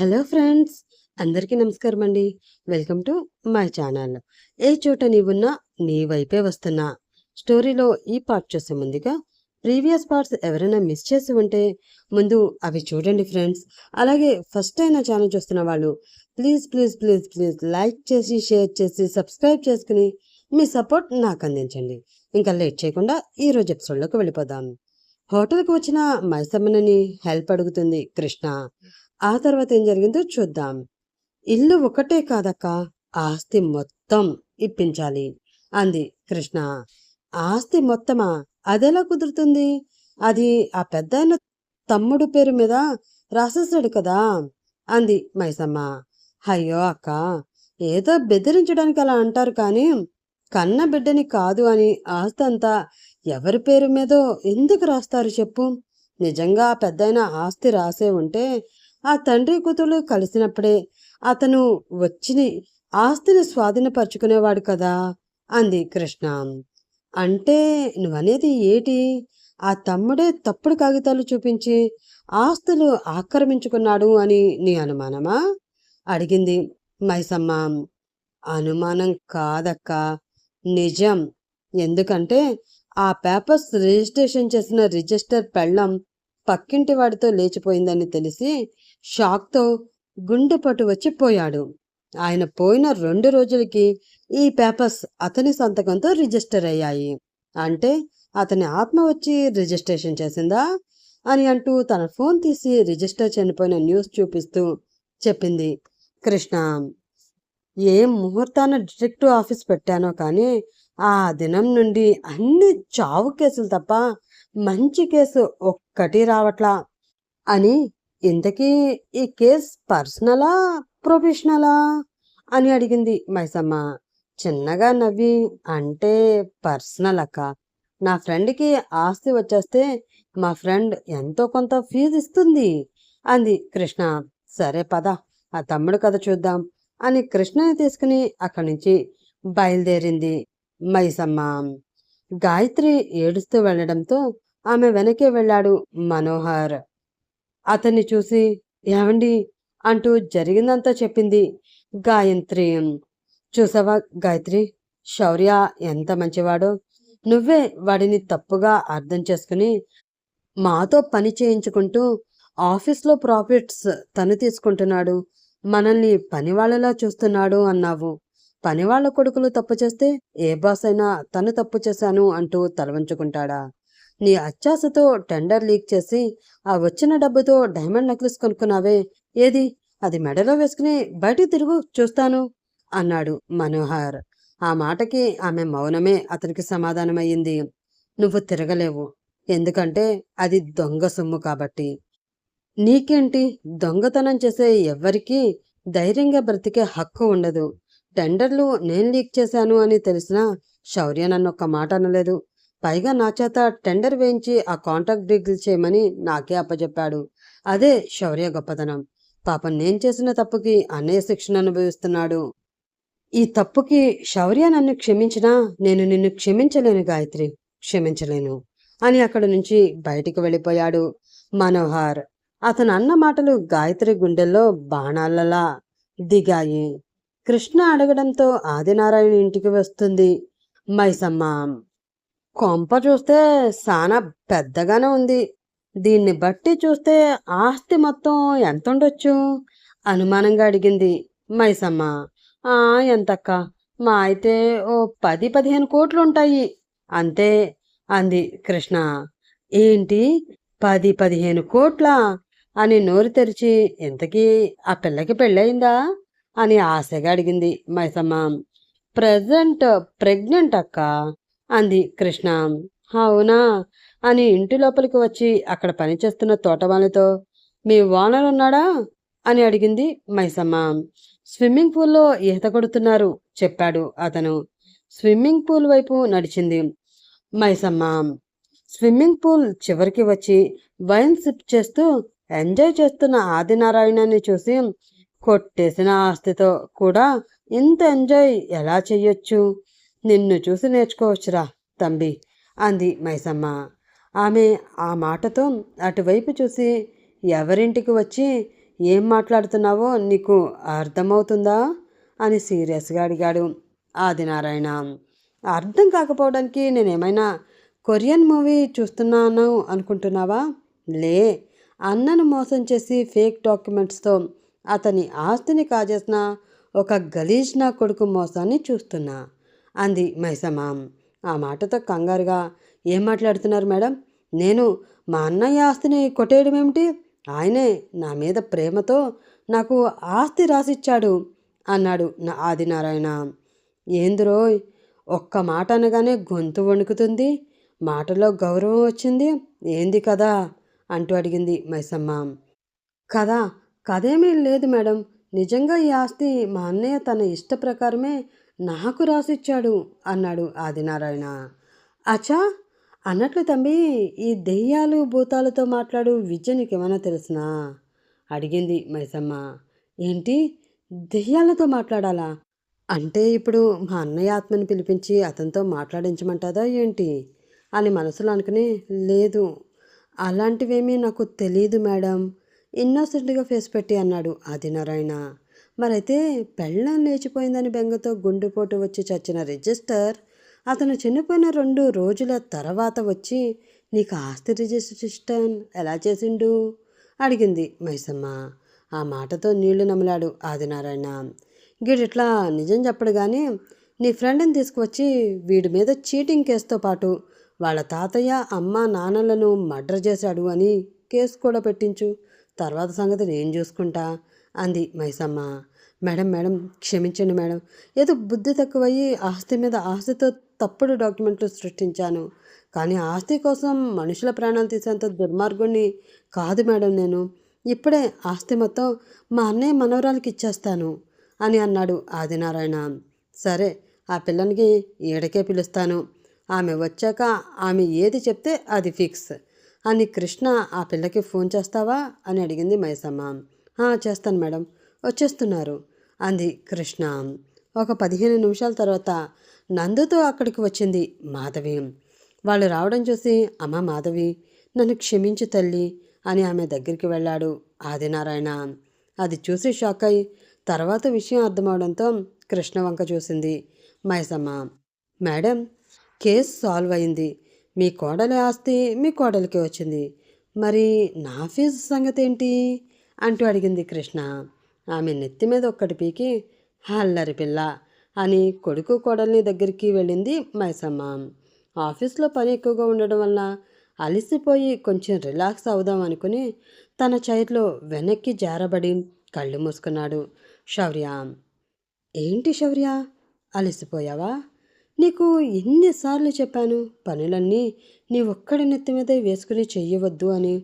Hello friends అందరికీ నమస్కారం అండి. Welcome to my channel. ఏ చోట నీవున్నా నీ వైపే వస్తున్నా. స్టోరీలో ఈ పార్ట్ చూసే ముందుగా ప్రీవియస్ పార్ట్స్ ఎవరైనా మిస్ చేసి ఉంటే ముందు అవి చూడండి ఫ్రెండ్స్. అలాగే ఫస్ట్ టైం నా ఛానల్ చూస్తున్న వాళ్ళు please please please please like చేసి షేర్ చేసి సబ్స్క్రైబ్ చేసుకుని మీ సపోర్ట్ నాకు అందించండి. ఇంకా లేట్ చేయకుండా ఈ రోజు ఎపిసోడ్లోకి వెళ్ళిపోదాం. హోటల్కి వచ్చిన మైసమ్మనని హెల్ప్ అడుగుతుంది కృష్ణ. ఆ తర్వాత ఏం జరిగిందో చూద్దాం. ఇల్లు ఒకటే కాదక్క. ఆస్తి మొత్తం ఇప్పించాలి. అంది కృష్ణ. ఆస్తి మొత్తమా? అదెలా కుదురుతుంది? అది ఆ పెద్దాయన తమ్ముడు పేరు మీద రాసేసాడు కదా? అంది మైసమ్మ. అయ్యో అక్క ఏదో బెదిరించడానికి అలా అంటారు కానీ కన్న బిడ్డని కాదు అని ఆస్తి అంతా ఎవరి పేరు మీదో ఎందుకు రాస్తారు చెప్పు? నిజంగా ఆ పెద్దయిన ఆస్తి రాసే ఉంటే ఆ తండ్రి కూతురు కలిసినప్పుడే అతను వచ్చిన ఆస్తిని స్వాధీనపరుచుకునేవాడు కదా అంది కృష్ణ. అంటే నువ్వనేది ఏటి? ఆ తమ్ముడే తప్పుడు కాగితాలు చూపించి ఆస్తులు ఆక్రమించుకున్నాడు అని నీ అనుమానమా? అడిగింది మైసమ్మ. అనుమానం కాదక్క. నిజం. ఎందుకంటే ఆ పేపర్స్ రిజిస్ట్రేషన్ చేసిన రిజిస్టర్ పెళ్ళం పక్కింటి వాడితో లేచిపోయిందని తెలిసి షాక్తో గుండెపట్టు వచ్చి పోయాడు. ఆయన పోయిన రెండు రోజులకి ఈ పేపర్స్ అతని సంతకంతో రిజిస్టర్ అయ్యాయి. అంటే అతని ఆత్మ వచ్చి రిజిస్ట్రేషన్ చేసిందా అని అంటూ తన ఫోన్ తీసి రిజిస్టర్ చనిపోయిన న్యూస్ చూపిస్తూ చెప్పింది. కృష్ణ ఏ ముహూర్తాన డిటెక్టివ్ ఆఫీస్ పెట్టానో కానీ ఆ దినం నుండి అన్ని చావు కేసులు తప్ప మంచి కేసు ఒక్కటి రావట్లా అని ఇంతకీ ఈ కేస్ పర్సనలా ప్రొఫెషనలా అని అడిగింది మైసమ్మ. చిన్నగా నవ్వి అంటే పర్సనల్ అక్క నా ఫ్రెండ్కి ఆస్తి వచ్చేస్తే మా ఫ్రెండ్ ఎంతో కొంత ఫీజు ఇస్తుంది అంది కృష్ణ. సరే పద ఆ తమ్ముడు కథ చూద్దాం అని కృష్ణని తీసుకుని అక్కడి నుంచి బయలుదేరింది మైసమ్మ. గాయత్రి ఏడుస్తూ వెళ్ళడంతో ఆమె వెనకే వెళ్ళాడు మనోహర్. అతన్ని చూసి ఏమండి అంటూ జరిగిందంతా చెప్పింది గాయత్రి. చూసావా గాయత్రి? శౌర్య ఎంత మంచివాడో. నువ్వే వాడిని తప్పుగా అర్థం చేసుకుని మాతో పని చేయించుకుంటూ ఆఫీస్లో ప్రాఫిట్స్ తను తీసుకుంటున్నాడు. మనల్ని పనివాళ్ళలా చూస్తున్నాడు అన్నావు. పనివాళ్ళ కొడుకులు తప్పు చేస్తే ఏ బాస్ అయినా తను తప్పు చేశాను అంటూ తలవంచుకుంటాడా? నీ అత్యాశతో టెండర్ లీక్ చేసి ఆ వచ్చిన డబ్బుతో డైమండ్ నెక్లెస్ కొనుక్కున్నావే. ఏది? అది మెడలో వేసుకుని బయటికి తిరుగు చూస్తాను అన్నాడు మనోహర్. ఆ మాటకి ఆమె మౌనమే అతనికి సమాధానమయ్యింది. నువ్వు తిరగలేవు. ఎందుకంటే అది దొంగ సొమ్ము కాబట్టి. నీకేంటి? దొంగతనం చేసే ఎవ్వరికీ ధైర్యంగా బ్రతికే హక్కు ఉండదు. టెండర్లు నేను లీక్ చేశాను అని తెలిసినా శౌర్య నన్ను ఒక్క మాట అనలేదు. పైగా నా చేత టెండర్ వేయించి ఆ కాంట్రాక్ట్ డీల్ చేయమని నాకే అప్పచెప్పాడు అదే శౌర్య గొప్పతనం. పాపం నేను చేసిన తప్పుకి అన్నయ్య శిక్షణ అనుభవిస్తున్నాడు. ఈ తప్పుకి శౌర్య నన్ను క్షమించినా నేను నిన్ను క్షమించలేను గాయత్రి. క్షమించలేను. అని అక్కడి నుంచి బయటికి వెళ్ళిపోయాడు మనోహర్. అతను అన్న మాటలు గాయత్రి గుండెల్లో బాణాలలా దిగాయి. కృష్ణ అడగడంతో ఆదినారాయణ ఇంటికి వస్తుంది. మైసమ్మ కొంప చూస్తే సానా పెద్దగానే ఉంది. దీన్ని బట్టి చూస్తే ఆస్తి మొత్తం ఎంత ఉండొచ్చు అనుమానంగా అడిగింది మైసమ్మ. ఆ ఎంతక్క? మా అయితే ఓ పది పదిహేను కోట్లు ఉంటాయి అంతే అంది కృష్ణ. ఏంటి? పది పదిహేను కోట్ల? అని నోరు తెరిచి ఇంతకీ ఆ పిల్లకి పెళ్ళయిందా? అని ఆశగా అడిగింది మైసమ్మ. ప్రజెంట్ ప్రెగ్నెంట్ అక్క. అంది కృష్ణ. అవునా? అని ఇంటి లోపలికి వచ్చి అక్కడ పనిచేస్తున్న తోటవాళ్ళతో మీ ఓనర్ ఉన్నాడా? అని అడిగింది మైసమ్మ. స్విమ్మింగ్ పూల్లో ఈత కొడుతున్నారు చెప్పాడు అతను. స్విమ్మింగ్ పూల్ వైపు నడిచింది మైసమ్మ. స్విమ్మింగ్ పూల్ చివరికి వచ్చి వైన్ సిప్ చేస్తూ ఎంజాయ్ చేస్తున్న ఆదినారాయణని చూసి కొట్టేసిన ఆస్తితో కూడా ఇంత ఎంజాయ్ ఎలా చెయ్యొచ్చు? నిన్ను చూసి నేర్చుకోవచ్చురా తంబి అంది మైసమ్మ. ఆమె ఆ మాటతో అటువైపు చూసి ఎవరింటికి వచ్చి ఏం మాట్లాడుతున్నావో నీకు అర్థమవుతుందా? అని సీరియస్గా అడిగాడు ఆదినారాయణ. అర్థం కాకపోవడానికి నేనేమైనా కొరియన్ మూవీ చూస్తున్నాను అనుకుంటున్నావా? లే అన్నను మోసం చేసి ఫేక్ డాక్యుమెంట్స్తో అతని ఆస్తిని కాజేసిన ఒక గలీజ్ నా కొడుకు మోసాన్ని చూస్తున్నా. అంది మైసమాం ఆ మాటతో కంగారుగా ఏం మాట్లాడుతున్నారు మేడం? నేను మా అన్నయ్య ఆస్తిని కొట్టేయడమేమిటి ఆయనే నా మీద ప్రేమతో నాకు ఆస్తి రాసిచ్చాడు అన్నాడు నా ఆదినారాయణ. ఏందిరో ఒక్క మాట అనగానే గొంతు వణుకుతుంది. మాటలో గౌరవం వచ్చింది. ఏంది కదా అంటూ అడిగింది మైసమ్మ. కదా కదేమీ లేదు మేడం. నిజంగా ఈ ఆస్తి మా అన్నయ్య తన ఇష్ట ప్రకారమే నాకు రాసిచ్చాడు అన్నాడు ఆదినారాయణ. అచ్చా అన్నట్లు తంబి ఈ దెయ్యాలు భూతాలతో మాట్లాడు విద్య నీకేమైనా తెలుసునా? అడిగింది మైసమ్మ. ఏంటి? దెయ్యాలతో మాట్లాడాలా? అంటే ఇప్పుడు మా అన్నయ్య ఆత్మని పిలిపించి అతనితో మాట్లాడించమంటాదా ఏంటి? అని మనసులో అనుకుని లేదు అలాంటివేమీ నాకు తెలియదు మేడం. ఇన్నోసెంట్గా ఫేస్ పెట్టి అన్నాడు ఆదినారాయణ. మరైతే పెళ్ళం లేచిపోయిందని బెంగతో గుండెపోటు వచ్చి చచ్చిన రిజిస్టర్ అతను చనిపోయిన రెండు రోజుల తర్వాత వచ్చి నీకు ఆస్తి రిజిస్ట్రేషన్ ఎలా చేసిండు? అడిగింది మైసమ్మ. ఆ మాటతో నీళ్ళు నమిలాడు ఆదినారాయణ. గీడిట్లా నిజం చెప్పడు కానీ నీ ఫ్రెండ్ని తీసుకువచ్చి వీడి మీద చీటింగ్ కేసుతో పాటు వాళ్ళ తాతయ్య అమ్మ నాన్నలను మర్డర్ చేశాడు అని కేసు కూడా పెట్టించు. తర్వాత సంగతి నేను చూసుకుంటా. అంది మైసమ్మ. మేడం మేడం క్షమించండి మేడం. ఏదో బుద్ధి తక్కువయ్యి ఆస్తి మీద ఆస్తితో తప్పుడు డాక్యుమెంట్లు సృష్టించాను. కానీ ఆస్తి కోసం మనుషుల ప్రాణాలు తీసేంత దుర్మార్గుణ్ణి కాదు మేడం నేను. ఇప్పుడే ఆస్తి మొత్తం మా అన్నయ్య మనవరాలకి ఇచ్చేస్తాను అని అన్నాడు ఆదినారాయణ. సరే ఆ పిల్లనికి ఈడకే పిలుస్తాను. ఆమె వచ్చాక ఆమె ఏది చెప్తే అది ఫిక్స్. అని కృష్ణ ఆ పిల్లకి ఫోన్ చేస్తావా? అని అడిగింది మైసమ్మ. చేస్తాను మేడం. వచ్చేస్తున్నారు. అంది కృష్ణ. ఒక పదిహేను నిమిషాల తర్వాత నందుతో అక్కడికి వచ్చింది మాధవి. వాళ్ళు రావడం చూసి అమ్మ మాధవి నన్ను క్షమించు తల్లి అని ఆమె దగ్గరికి వెళ్ళాడు ఆదినారాయణ. అది చూసి షాక్ అయి తర్వాత విషయం అర్థమవడంతో కృష్ణ వంక చూసింది. మైసమ్మ మేడం కేసు సాల్వ్ అయింది. మీ కోడలి ఆస్తి మీ కోడలికి వచ్చింది. మరి నా ఫీజు సంగతి ఏంటి అంటూ అడిగింది కృష్ణ. ఆమె నెత్తి మీద ఒక్కటి పీకి అల్లరి పిల్ల! అని కొడుకు కోడల్ని దగ్గరికి వెళ్ళింది మైసమ్మ. ఆఫీస్లో పని ఎక్కువగా ఉండడం వల్ల అలసిపోయి కొంచెం రిలాక్స్ అవుదాం అనుకుని తన చైర్లో వెనక్కి జారబడి కళ్ళు మూసుకున్నాడు శౌర్య. ఏంటి శౌర్య? అలసిపోయావా? నీకు ఎన్నిసార్లు చెప్పాను పనులన్నీ నీ ఒక్కడి నెత్తి మీదే వేసుకుని చెయ్యవద్దు అని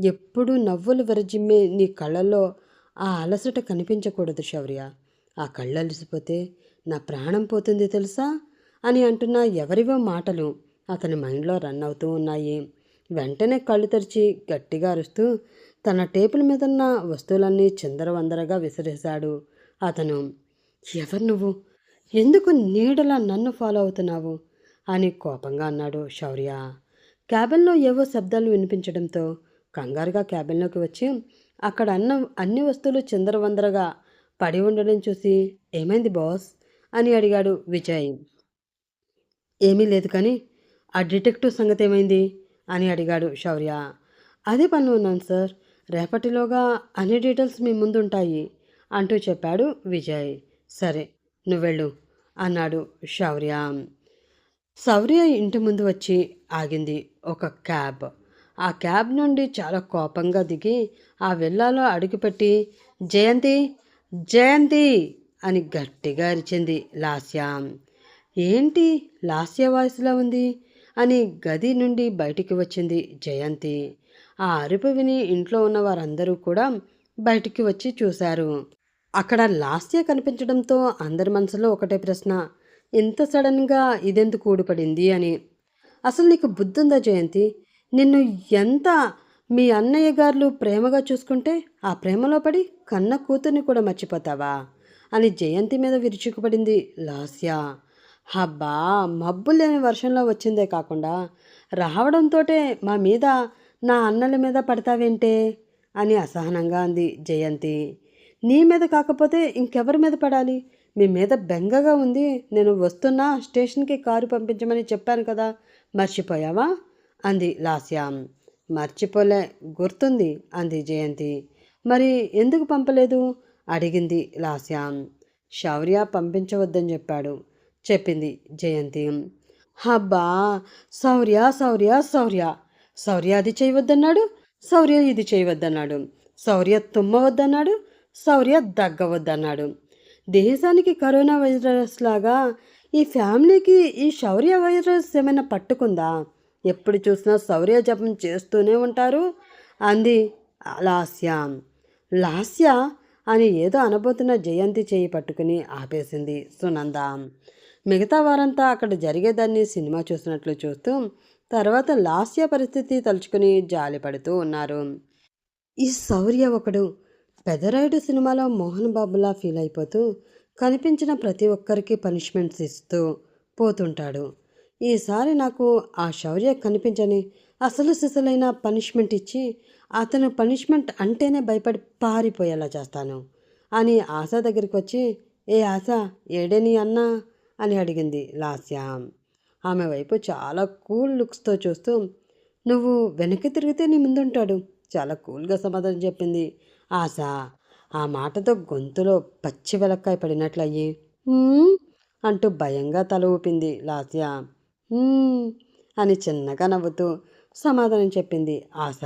ఎప్పుడూ నవ్వులు విరజిమ్మే నీ కళ్ళల్లో ఆ అలసట కనిపించకూడదు శౌర్య. ఆ కళ్ళు అలసిపోతే నా ప్రాణం పోతుంది తెలుసా? అని అంటున్న ఎవరివో మాటలు అతని మైండ్లో రన్ అవుతూ ఉన్నాయి. వెంటనే కళ్ళు తెరిచి గట్టిగా అరుస్తూ తన టేబుల్ మీద ఉన్న వస్తువులన్నీ చిందరవందరగా విసిరేశాడు అతను. ఎవరు నువ్వు? ఎందుకు నీడలా నన్ను ఫాలో అవుతున్నావు? అని కోపంగా అన్నాడు శౌర్య. క్యాబిన్లో ఏవో శబ్దాలు వినిపించడంతో కంగారుగా క్యాబిన్లోకి వచ్చి అక్కడ అన్న అన్ని వస్తువులు చిందరవందరగా పడి ఉండడం చూసి ఏమైంది బాస్? అని అడిగాడు విజయ్. ఏమీ లేదు కానీ ఆ డిటెక్టివ్ సంగతి ఏమైంది? అని అడిగాడు శౌర్య. అదే పని ఉన్నాను సార్. రేపటిలోగా అన్ని డీటెయిల్స్ మీ ముందు ఉంటాయి అంటూ చెప్పాడు విజయ్. సరే నువ్వెళ్ళు అన్నాడు శౌర్య. శౌర్య ఇంటి ముందు వచ్చి ఆగింది ఒక క్యాబ్. ఆ క్యాబ్ నుండి చాలా కోపంగా దిగి ఆ విల్లాలో అడుగుపెట్టి జయంతి జయంతి అని గట్టిగా అరిచింది లాస్య. ఏంటి లాస్య వాయిస్లో ఉంది? అని గది నుండి బయటికి వచ్చింది జయంతి. ఆ అరుపు విని ఇంట్లో ఉన్న వారందరూ కూడా బయటికి వచ్చి చూశారు. అక్కడ లాస్య కనిపించడంతో అందరి మనసులో ఒకటే ప్రశ్న ఇంత సడన్గా ఇదెందుకు ఊడిపడింది? అని. అసలు నీకు బుద్ధుందా జయంతి? నిన్ను ఎంత మీ అన్నయ్య గారు ప్రేమగా చూసుకుంటే ఆ ప్రేమలో పడి కన్న కూతుర్ని కూడా మర్చిపోతావా? అని జయంతి మీద విరుచుకుపడింది లాస్య. హబ్బా మబ్బు లేని వర్షంలో వచ్చిందే కాకుండా రావడంతోటే మా మీద నా అన్నల మీద పడతావేంటే? అని అసహనంగా అంది జయంతి. నీ మీద కాకపోతే ఇంకెవరి మీద పడాలి? మీ మీద బెంగగా ఉంది నేను వస్తున్నా స్టేషన్కి కారు పంపించమని చెప్పాను కదా మర్చిపోయావా? అంది లాస్యాం మర్చిపోలే గుర్తుంది అంది జయంతి. మరి ఎందుకు పంపలేదు? అడిగింది లాస్యాం శౌర్య పంపించవద్దని చెప్పాడు చెప్పింది జయంతి. హబ్బా శౌర్య శౌర్య శౌర్య. శౌర్య అది చేయవద్దన్నాడు శౌర్య ఇది చేయవద్దన్నాడు. శౌర్య తుమ్మవద్దన్నాడు శౌర్య దగ్గవద్దన్నాడు. దేశానికి కరోనా వైరస్ లాగా ఈ ఫ్యామిలీకి ఈ శౌర్య వైరస్ ఏమైనా పట్టుకుందా? ఎప్పుడు చూసినా శౌర్య జపం చేస్తూనే ఉంటారు. అంది లాస్య లాస్య అని ఏదో అనబోతున్న జయంతి చేయి పట్టుకుని ఆపేసింది సునంద. మిగతా వారంతా అక్కడ జరిగేదాన్ని సినిమా చూసినట్లు చూస్తూ తర్వాత లాస్య పరిస్థితి తలుచుకుని జాలిపడుతూ ఉన్నారు. ఈ శౌర్య ఒకడు పెదరాయుడు సినిమాలో మోహన్ బాబులా ఫీల్ అయిపోతూ కనిపించిన ప్రతి ఒక్కరికి పనిష్మెంట్స్ ఇస్తూ పోతుంటాడు. ఈసారి నాకు ఆ శౌర్య కనిపించని అసలు సిసలైన పనిష్మెంట్ ఇచ్చి అతను పనిష్మెంట్ అంటేనే భయపడి పారిపోయేలా చేస్తాను అని ఆశ దగ్గరికి వచ్చి ఏ ఆశ ఏడేని అన్నా? అని అడిగింది లాస్య. ఆమె వైపు చాలా కూల్ లుక్స్తో చూస్తూ నువ్వు వెనక్కి తిరిగితే నీ ముందుంటాడు చాలా కూల్గా సమాధానం చెప్పింది ఆశ. ఆ మాటతో గొంతులో పచ్చి వెలక్కాయ పడినట్లయ్యి అంటూ భయంగా తల ఊపింది లాస్య. అని చిన్నగా నవ్వుతూ సమాధానం చెప్పింది ఆశ.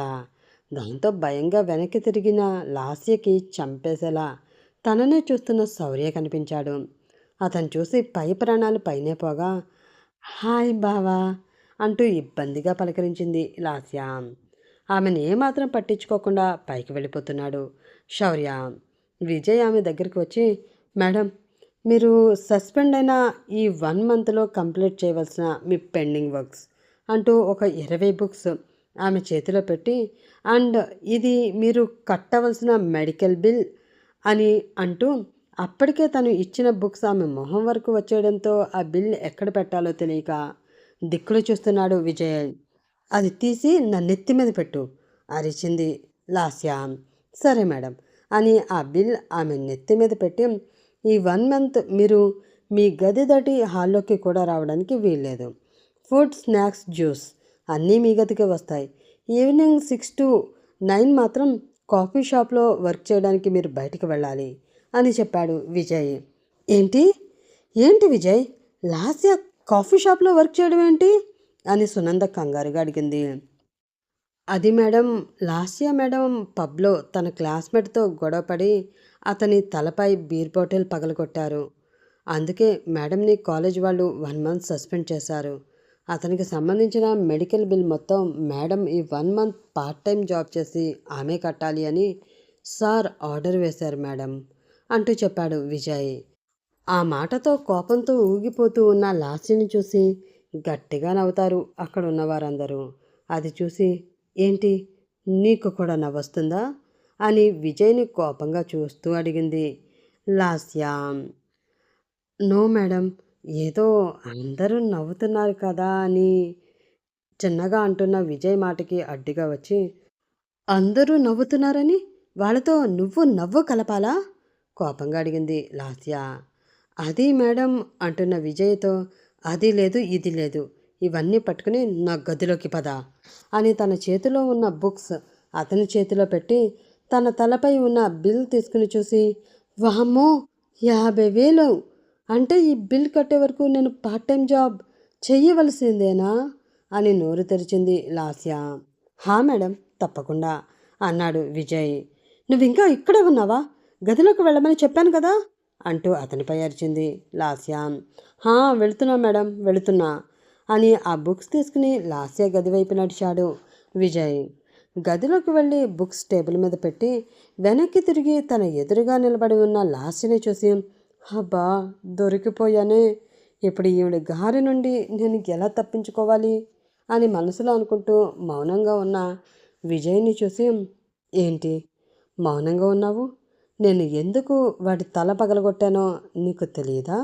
దాంతో భయంగా వెనక్కి తిరిగిన లాస్యకి చంపేసేలా తననే చూస్తున్న శౌర్య కనిపించాడు. అతను చూసి పై ప్రాణాలు పైనే పోగా హాయ్ బావా అంటూ ఇబ్బందిగా పలకరించింది లాస్య. ఆమెను ఏమాత్రం పట్టించుకోకుండా పైకి వెళ్ళిపోతున్నాడు శౌర్య. విజయ్ ఆమె దగ్గరికి వచ్చి మేడం మీరు సస్పెండ్ అయిన ఈ వన్ మంత్లో కంప్లీట్ చేయవలసిన మీ పెండింగ్ వర్క్స్ అంటూ ఒక ఇరవై బుక్స్ ఆమె చేతిలో పెట్టి అండ్ ఇది మీరు కట్టవలసిన మెడికల్ బిల్ అని అంటూ అప్పటికే తను ఇచ్చిన బుక్స్ ఆమె మొహం వరకు వచ్చేయడంతో ఆ బిల్ ఎక్కడ పెట్టాలో తెలియక దిక్కులు చూస్తున్నాడు విజయ్. అది తీసి నా నెత్తి మీద పెట్టు అరిచింది లాస్యా. సరే మేడం అని ఆ బిల్ ఆమె నెత్తి మీద పెట్టి ఈ వన్ మంత్ మీరు మీ గది దాటి హాల్లోకి కూడా రావడానికి వీల్లేదు. ఫుడ్ స్నాక్స్ జ్యూస్ అన్నీ మీ గదికే వస్తాయి. ఈవినింగ్ సిక్స్ టు నైన్ మాత్రం కాఫీ షాప్లో వర్క్ చేయడానికి మీరు బయటికి వెళ్ళాలి అని చెప్పాడు విజయ్. ఏంటి? ఏంటి విజయ్? లాస్య కాఫీ షాప్లో వర్క్ చేయడం ఏంటి? అని సునంద కంగారుగా అడిగింది. అది మేడం లాస్య మేడం పబ్లో తన క్లాస్మేట్తో గొడవపడి అతని తలపై బీర్ బాటిల్ పగలగొట్టారు. అందుకే మేడంని కాలేజ్ వాళ్ళు వన్ మంత్ సస్పెండ్ చేశారు. అతనికి సంబంధించిన మెడికల్ బిల్ మొత్తం మేడం ఈ one month part time job చేసి ఆమె కట్టాలి అని సార్ ఆర్డర్ వేశారు మేడం అంటూ చెప్పాడు విజయ్. ఆ మాటతో కోపంతో ఊగిపోతూ ఉన్న లాస్యని చూసి గట్టిగా నవ్వుతారు అక్కడ ఉన్నవారందరూ అది చూసి ఏంటి? నీకు కూడా నవ్వొస్తుందా? అని విజయ్ని కోపంగా చూస్తూ అడిగింది. లాస్య నో మేడం ఏదో అందరూ నవ్వుతున్నారు కదా అని చిన్నగా అంటున్న విజయ్ మాటకి అడ్డుగా వచ్చి అందరూ నవ్వుతున్నారని? వాళ్ళతో నువ్వు నవ్వు కలపాలా? కోపంగా అడిగింది లాస్య. అది మేడం అంటున్న విజయ్తో అది లేదు ఇది లేదు ఇవన్నీ పట్టుకుని నా గదిలోకి పద అని తన చేతిలో ఉన్న బుక్స్ అతని చేతిలో పెట్టి తన తలపై ఉన్న బిల్ తీసుకుని చూసి వామ్మో యాభై వేలు. అంటే ఈ బిల్ కట్టే వరకు నేను పార్ట్ టైం జాబ్ చెయ్యవలసిందేనా? అని నోరు తెరిచింది లాస్య. హా మేడం తప్పకుండా అన్నాడు విజయ్. నువ్వు ఇంకా ఇక్కడే ఉన్నావా? గదిలోకి వెళ్ళమని చెప్పాను కదా అంటూ అతనిపై అరిచింది లాస్య. హా వెళుతున్నా మేడం వెళుతున్నా అని ఆ బుక్స్ తీసుకుని లాస్య గది వైపు నడిచాడు విజయ్. గదిలోకి వెళ్ళి బుక్స్ టేబుల్ మీద పెట్టి వెనక్కి తిరిగి తన ఎదురుగా నిలబడి ఉన్న లాస్యని చూసి అబ్బా దొరికిపోయానే. ఇప్పుడు ఈవిడ గారి నుండి నేను ఎలా తప్పించుకోవాలి? అని మనసులో అనుకుంటూ మౌనంగా ఉన్న విజయ్ని చూసి ఏంటి? మౌనంగా ఉన్నావు? నేను ఎందుకు వాడి తల పగలగొట్టానో నీకు తెలియదా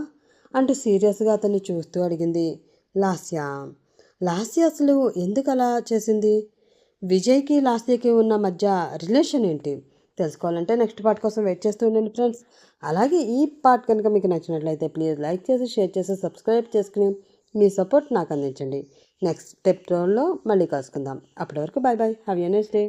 అంటూ సీరియస్గా అతన్ని చూస్తూ అడిగింది లాస్య. లాస్య అసలు ఎందుకు అలా చేసింది? విజయ్కి లాస్యకి ఉన్న మధ్య రిలేషన్ ఏంటి? తెలుసుకోవాలంటే నెక్స్ట్ పార్ట్ కోసం వెయిట్ చేస్తూ ఉండండి ఫ్రెండ్స్. అలాగే ఈ పార్ట్ కనుక మీకు నచ్చినట్లయితే ప్లీజ్ లైక్ చేసి షేర్ చేసి సబ్స్క్రైబ్ చేసుకుని మీ సపోర్ట్ నాకు అందించండి. నెక్స్ట్ ఎపిసోడ్లో మళ్ళీ కలుసుకుందాం. అప్పటి వరకు bye bye have a next day